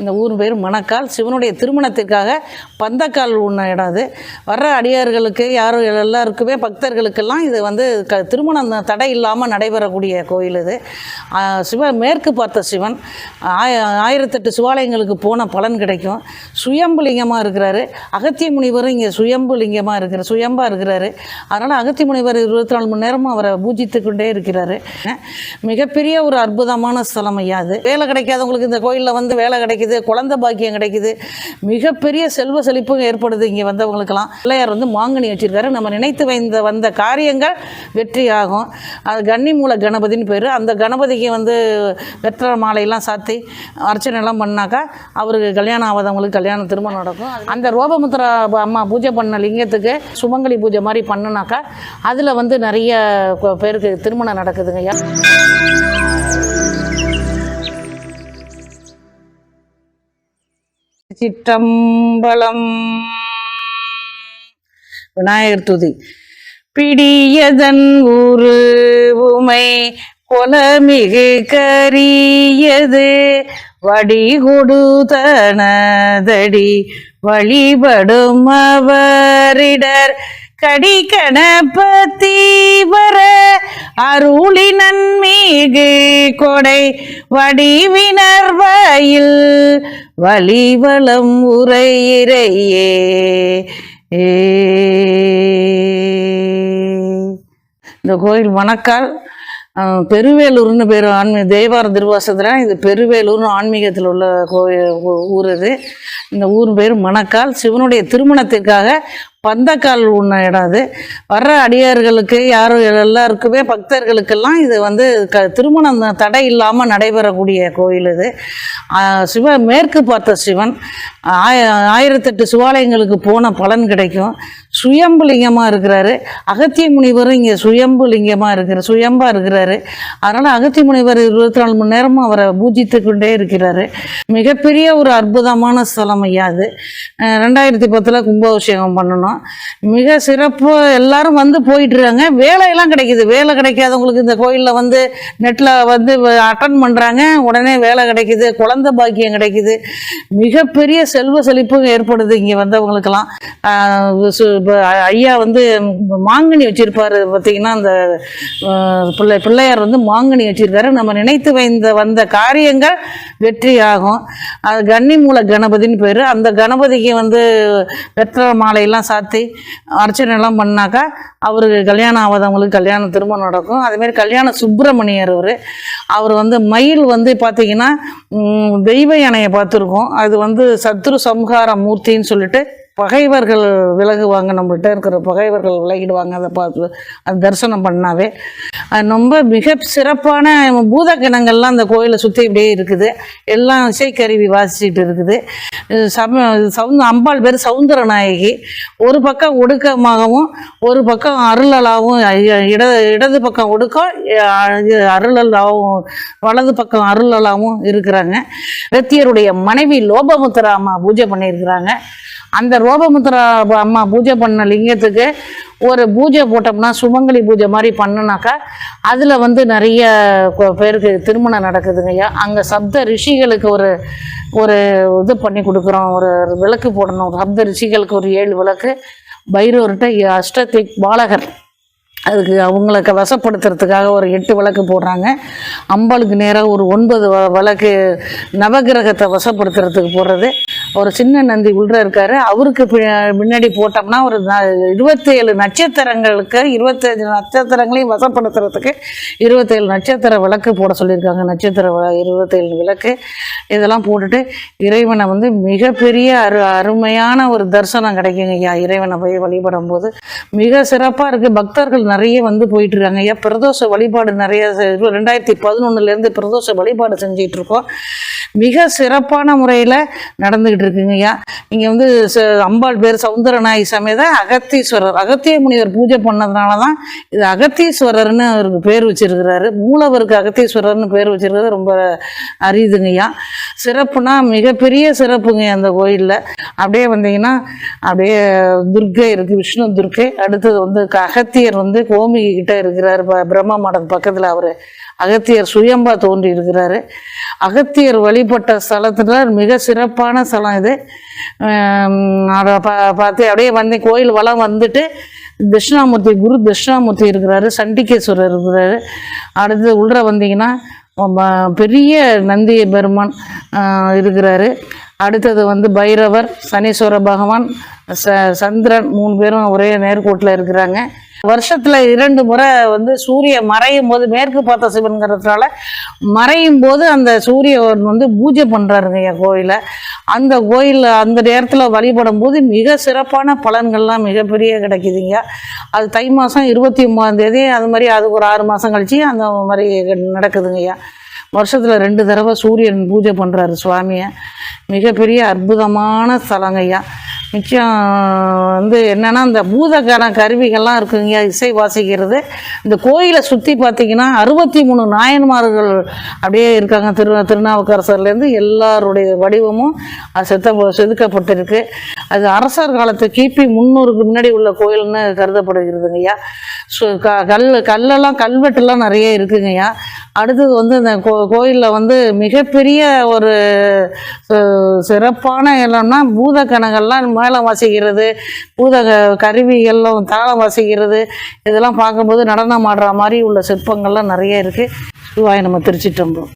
இந்த ஊர் பேர் மணக்கால். சிவனுடைய திருமணத்திற்காக பந்தக்கால் உண்ண இடம் அது வர்ற அடியார்களுக்கு யாரும் எல்லாருக்குமே பக்தர்களுக்கெல்லாம் இது வந்து க திருமணம் தடை இல்லாமல் நடைபெறக்கூடிய கோயில் இது. சிவ மேற்கு பார்த்த சிவன் ஆய ஆயிரத்தெட்டு சிவாலயங்களுக்கு போன பலன் கிடைக்கும். சுயம்பு லிங்கமாக இருக்கிறாரு. அகத்திய முனிவரும் இங்கே சுயம்பு லிங்கமாக இருக்கிற சுயம்பாக இருக்கிறாரு. அதனால் அகத்திய முனிவர் இருபத்தி நாலு மணி நேரமும் அவரை பூஜித்து கொண்டே இருக்கிறாரு. மிகப்பெரிய ஒரு அற்புதமான ஸ்தலம் ஐயா அது வேலை கிடைக்காதவங்களுக்கு இந்த கோயிலில் வந்து வேலை கிடைக்குது குழந்தை பாக்கியம் கிடைக்குது. மிகப்பெரிய செல்வ செழிப்பும் ஏற்படுது இங்கே வந்தவங்களுக்கெல்லாம். பிள்ளையார் வந்து மாங்கனி வச்சிருக்காரு. நம்ம நினைத்து வைந்த வந்த காரியங்கள் வெற்றி ஆகும் அது கன்னிமூல கணபதின்னு பேர். அந்த கணபதிக்கு வந்து வெற்ற மாலையெல்லாம் சாத்தி அர்ச்சனைலாம் பண்ணாக்கா அவருக்கு கல்யாணம் ஆகாதவங்களுக்கு கல்யாணம் திருமணம் நடக்கும். அந்த ரோபமுத்திரா அம்மா பூஜை பண்ண லிங்கத்துக்கு சுமங்கலி பூஜை மாதிரி பண்ணுனாக்கா அதில் வந்து நிறைய பேருக்கு திருமணம் நடக்குதுங்க ஐயா சிற்றம்பலம். விநாயகர் துதி. பிடியதன் ஊரு உமை கொலமிகு கரியது. வடிகொடுதனதடி வழிபடும் அவரிடர் கடி கணபதி வர அருளினன் நன்மீகு கொடை வடிவினர் வாயில் வழிவளம் உரையிறையே இந்த கோயில் வணக்கால் பெருவேலூர்னு பேர் ஆன்மீக தேவார திருவாசத்தில் இது பெருவேலூர்னு ஆன்மீகத்தில் உள்ள கோயில் ஊ- ஊர் இது. இந்த ஊர் பேர் மணக்கால். சிவனுடைய திருமணத்திற்காக பந்தக்கால் உண்ண இடம் அது வர்ற அடியார்களுக்கு யாரும் எல்லாருக்குமே பக்தர்களுக்கெல்லாம் இது வந்து க திருமணம் தடை இல்லாமல் நடைபெறக்கூடிய கோயில் இது. சிவ மேற்கு பார்த்த சிவன் ஆய ஆயிரத்தெட்டு சிவாலயங்களுக்கு போன பலன் கிடைக்கும். சுயம்பு லிங்கமாக இருக்கிறாரு. அகத்திய முனிவரும் இங்கே சுயம்பு லிங்கமாக இருக்கிற சுயம்பாக இருக்கிறாரு. அதனால் அகத்திய முனிவர் இருபத்தி நாலு மணி நேரமும் அவரை பூஜித்து கொண்டே இருக்கிறாரு. மிகப்பெரிய ஒரு அற்புதமான ஸ்தலம் ஐயா அது. ரெண்டாயிரத்தி பத்தில் கும்பாபிஷேகம் பண்ணணும். மிக சிறப்பு எல்லாரும் வந்து போயிட்டுருக்காங்க. வேலையெல்லாம் கிடைக்கிது. வேலை கிடைக்காதவங்களுக்கு இந்த கோயிலில் வந்து நெட்டில் வந்து அட்டன் பண்ணுறாங்க உடனே வேலை கிடைக்கிது. குழந்தை பாக்கியம் கிடைக்கிது. மிகப்பெரிய செல்வ செழிப்பும் ஏற்படுது இங்கே வந்தவங்களுக்கெல்லாம். ஐயா வந்து மாங்கனி வச்சிருப்பாரு பார்த்தீங்கன்னா அந்த பிள்ளை பிள்ளையார் வந்து மாங்கனி வச்சிருக்காரு. நம்ம நினைத்து வைந்த வந்த காரியங்கள் வெற்றி ஆகும் அது கன்னி மூல கணபதின்னு பேர். அந்த கணபதிக்கு வந்து வெற்ற மாலையெல்லாம் சாத்தி அர்ச்சனை எல்லாம் பண்ணாக்கா அவருக்கு கல்யாணம் ஆகாதவங்களுக்கு கல்யாணம் திரும்ப நடக்கும். அதேமாரி கல்யாண சுப்பிரமணியர் அவர். அவர் வந்து மயில் வந்து பார்த்தீங்கன்னா தெய்வ யானையை பார்த்துருக்கோம். அது வந்து சத்ரு சம்ஹார மூர்த்தின்னு சொல்லிட்டு பகைவர்கள் விலகுவாங்க நம்மள்கிட்ட இருக்கிற பகைவர்கள் விலகிடுவாங்க அதை பார்த்து அது தரிசனம் பண்ணாவே. அது ரொம்ப மிக சிறப்பான பூத கிணங்கள்லாம் அந்த கோயிலை சுற்றி இப்படியே இருக்குது. எல்லாம் இசைக்கருவி வாசிச்சுட்டு இருக்குது. சம சவுந்த அம்பாள் பேர் சவுந்தர நாயகி ஒரு பக்கம் ஒடுக்கமாகவும் ஒரு பக்கம் அருளலாகவும் இட இடது பக்கம் ஒடுக்கம் அருளலாகவும் வலது பக்கம் அருளலாகவும் இருக்கிறாங்க. ரத்தியருடைய மனைவி லோபமுத்தராமா பூஜை பண்ணியிருக்கிறாங்க. அந்த ரோபமுத்திரா ப- அம்மா பூஜை பண்ண லிங்கத்துக்கு ஒரு பூஜை போட்டோம்னா சுமங்கலி பூஜை மாதிரி பண்ணுனாக்கா அதில் வந்து நிறைய பேருக்கு திருமணம் நடக்குதுங்கய்யா அங்கே சப்த ரிஷிகளுக்கு ஒரு ஒரு இது பண்ணி கொடுக்குறோம். ஒரு விளக்கு போடணும். சப்த ரிஷிகளுக்கு ஒரு ஏழு விளக்கு. பைரவர்கிட்ட அஷ்டதிக் பாலகர். அதுக்கு அவங்களுக்கு வசப்படுத்துறதுக்காக ஒரு எட்டு விளக்கு போடுறாங்க. அம்பாளுக்கு நேராக ஒரு ஒன்பது வ- விளக்கு நவகிரகத்தை வசப்படுத்துறதுக்கு போடுறது. ஒரு சின்ன நந்தி உள்ள இருக்காரு. அவருக்கு பி- பின்னாடி போட்டோம்னா ஒரு இருபத்தேழு நட்சத்திரங்களுக்கு இருபத்தேழு நட்சத்திரங்களையும் வசப்படுத்துறதுக்கு இருபத்தேழு நட்சத்திர விளக்கு போட சொல்லியிருக்காங்க. நட்சத்திர இருபத்தேழு விளக்கு. இதெல்லாம் போட்டுட்டு இறைவனை வந்து மிகப்பெரிய அரு அருமையான ஒரு தரிசனம் கிடைக்குங்க ஐயா. இறைவனை போய் வழிபடும் போது மிக சிறப்பாக இருக்குது பக்தர்கள் நிறைய வந்து போயிட்டு இருக்காங்க ஐயா பிரதோஷ வழிபாடு நிறைய ரெண்டாயிரத்தி பதினொன்னுலேருந்து பிரதோஷ வழிபாடு செஞ்சிட்டு இருக்கோம் மிக சிறப்பான முறையில் நடந்துக்கிட்டு இருக்குங்க ஐயா. இங்கே வந்து ச- அம்பாள் பேர் சவுந்தரநாயகி சமேத அகத்தீஸ்வரர். அகத்திய முனிவர் பூஜை பண்ணதுனால தான் இது அகத்தீஸ்வரர்னு அவருக்கு பேர் வச்சிருக்கிறாரு. மூலவருக்கு அகத்தீஸ்வரர்னு பேர் வச்சிருக்கிறது ரொம்ப அரியுதுங்க ஐயா. சிறப்புனா மிகப்பெரிய சிறப்புங்க அந்த கோயிலில். அப்படியே வந்தீங்கன்னா அப்படியே துர்க்கை இருக்குது விஷ்ணு துர்க்கை அடுத்தது வந்து அகத்தியர் வந்து வந்து கோமிகை கிட்ட இருக்கிறார் ப- மடம் பக்கத்தில் அவர். அகத்தியர் சுயம்பா தோன்றி இருக்கிறாரு. அகத்தியர் வழிபட்ட ஸ்தலத்தில் மிக சிறப்பான ஸ்தலம் இது. அதை பா பார்த்து அப்படியே வந்து கோயில் வளம் வந்துட்டு தட்சிணாமூர்த்தி குரு தட்சிணாமூர்த்தி இருக்கிறாரு சண்டிகேஸ்வரர் இருக்கிறாரு. அடுத்து உள்ளே வந்தீங்கன்னா பெரிய நந்தி பெருமான் இருக்கிறாரு. அடுத்தது வந்து பைரவர் சனீஸ்வர பகவான் ச சந்திரன் மூணு பேரும் ஒரே நேர்கோட்டில் இருக்கிறாங்க. வருஷத்தில் இரண்டு முறை வந்து சூரிய மறையும் போது மேற்கு பார்த்த சிவன்கிறதுனால மறையும் போது அந்த சூரியன் வந்து பூஜை பண்ணுறாருங்க என் கோயிலை. அந்த கோயிலில் அந்த நேரத்தில் வழிபடும் போது மிக சிறப்பான பலன்கள்லாம் மிகப்பெரிய கிடைக்குதுங்க. அது தை மாதம் இருபத்தி ஒம்பதாம் தேதி அது மாதிரி அது ஒரு ஆறு மாதம் கழிச்சு அந்த மாதிரி நடக்குதுங்கய்யா வருஷத்தில் ரெண்டு தடவை சூரியன் பூஜை பண்ணுறாரு சுவாமியை. மிகப்பெரிய அற்புதமான ஸ்தலங்கய்யா மிச்சம் வந்து என்னென்னா இந்த பூதகான கருவிகள்லாம் இருக்குங்க இசை வாசிக்கிறது. இந்த கோயிலை சுற்றி பார்த்தீங்கன்னா அறுபத்தி மூணு நாயன்மார்கள் அப்படியே இருக்காங்க. திரு திருநாவுக்கரசர்லேருந்து எல்லாருடைய வடிவமும் அது செத்த செதுக்கப்பட்டிருக்கு. அது அரசர் காலத்து கிபி முந்நூறுக்கு முன்னாடி உள்ள கோயில்னு கருதப்படுகிறதுங்கய்யா ஸோ க கல் கல்லெல்லாம் கல்வெட்டுலாம் நிறைய இருக்குங்கய்யா அடுத்தது வந்து இந்த கோ கோயிலில் வந்து மிகப்பெரிய ஒரு சிறப்பான இடம்னா பூதக்கணங்கள்லாம் மேளம் வாசிக்கிறது பூத கருவிகள்லாம் தாளம் வாசிக்கிறது இதெல்லாம் பார்க்கும்போது நடனம் ஆடுற மாதிரி உள்ள சிற்பங்கள்லாம் நிறைய இருக்குது சிவாய நம்ம திருச்சிட்டம்பலம்